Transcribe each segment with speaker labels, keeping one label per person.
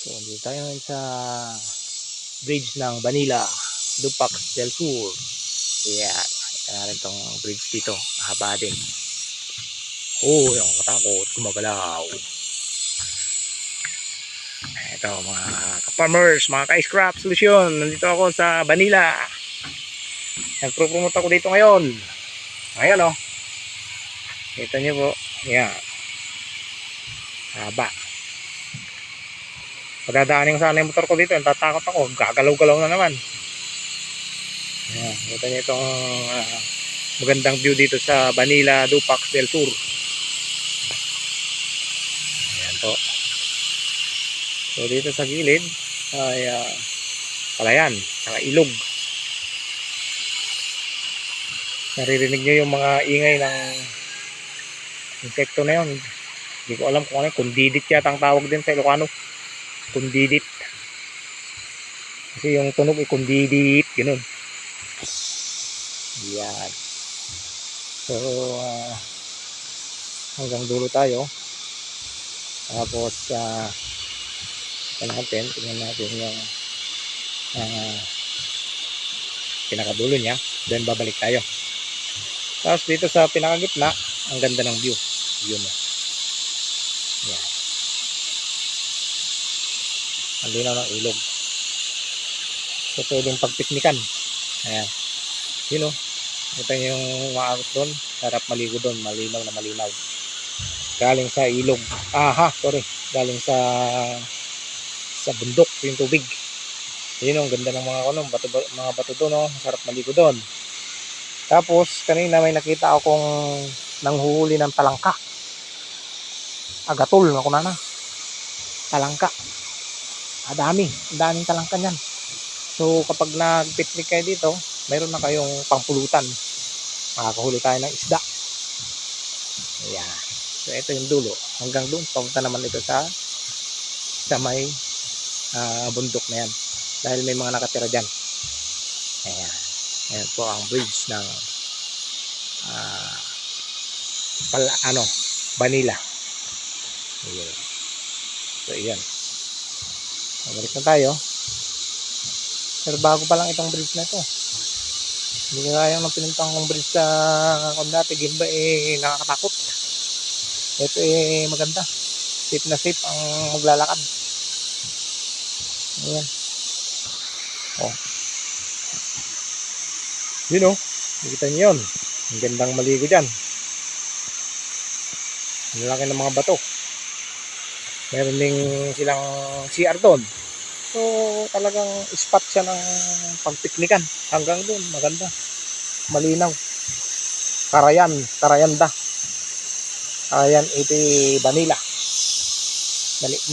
Speaker 1: So, dito tayo ngayon sa bridge ng Vanilla, Dupax del Sur. Yan. Ito na rin tong bridge dito. Haba din. Oh, yung katakot. Gumagalaw. Ito mga ka-farmers, mga ka-scrap solution. Nandito ako sa Vanilla. Nagpro-promote ako dito ngayon. Ayan oh. Kita niyo po. Yan. Haba. Pagdadaanin ko sana yung motor ko dito, tatakot ako. Gagalaw-galaw na naman. Ayan, kita niyo itong ah, magandang view dito sa Vanilla Dupax del Sur. Ayan po. So dito sa gilid ay ah, palayan, saka ilog. Naririnig nyo yung mga ingay ng insekto na yun. Hindi ko alam kung ano, kundidit yata ang tawag din sa Ilocano kundidit. Kasi yung tunog ay kundidit, ganun. Yan. So, ah, hanggang dulo tayo. Tapos, uh, natin, tingnan natin yung ah, pinakadulo niya. Then, babalik tayo. Tapos, dito sa pinakagitna, ang ganda ng view. View mo. Yan. Ang linaw ng ilog. So pwedeng pagpiknikan. Ayan. Yun o ito yung maangot doon. Sarap maligo doon. Malinaw na malinaw. Galing sa ilog. Aha sorry. Galing sa sa bundok yung tubig. Yun o, ang ganda ng mga ano, bato, mga bato doon o sarap maligo doon. Tapos kanina may nakita akong nanghuhuli ng talangka agatol ako na na talangka Ah, dami. Ang daming talangka niyan. So, kapag nag-picnic kayo dito, mayroon na kayong pangpulutan. Makakahuli tayo ng isda. Ayan. So, ito yung dulo. Hanggang doon, papunta naman ito sa sa may ah, bundok na yan. Dahil may mga nakatira dyan. Ayan. Ayan po ang bridge ng ah, pal, ano, Vanilla. Ayan. So, ayan. Balik na tayo. Pero bago pa lang itong bridge na ito. Hindi kaya ng pinintang kong bridge sa kung dati Gimba eh nakakatakot. Ito eh maganda. Safe na safe ang maglalakad. Ayan. Oh. Yun oh. Nakita niyo yun. Ang gandang maligo dyan. Ang laki ng mga bato meron ding silang CR doon. So talagang spot siya ng pagpiknikan hanggang doon maganda. Malinaw. Karayan Karayanda. Karayan iti Vanilla.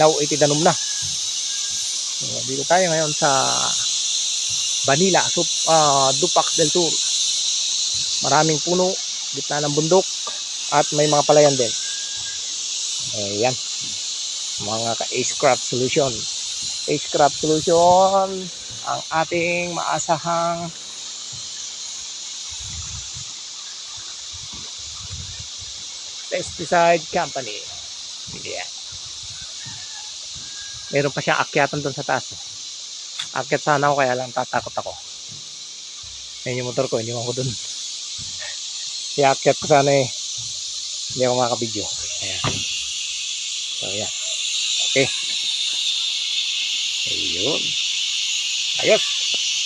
Speaker 1: Now iti Danum na. So, dito tayo ngayon sa Vanilla Sup, ah, Dupax del Sur. Maraming puno gitna ng bundok at may mga palayan din. Ayan mga ka-Acecraft solution. Acecraft solution ang ating maasahang pesticide company. Yeah. Meron pa siyang akyatan doon sa taas. Akyat sana ako kaya lang tatakot ako. Ayun yung motor ko, iniwan ko doon. Iakyat ko sana eh. Hindi ako makakabidyo. Ayan. So, ayan. Okay. Ayun. Ayos.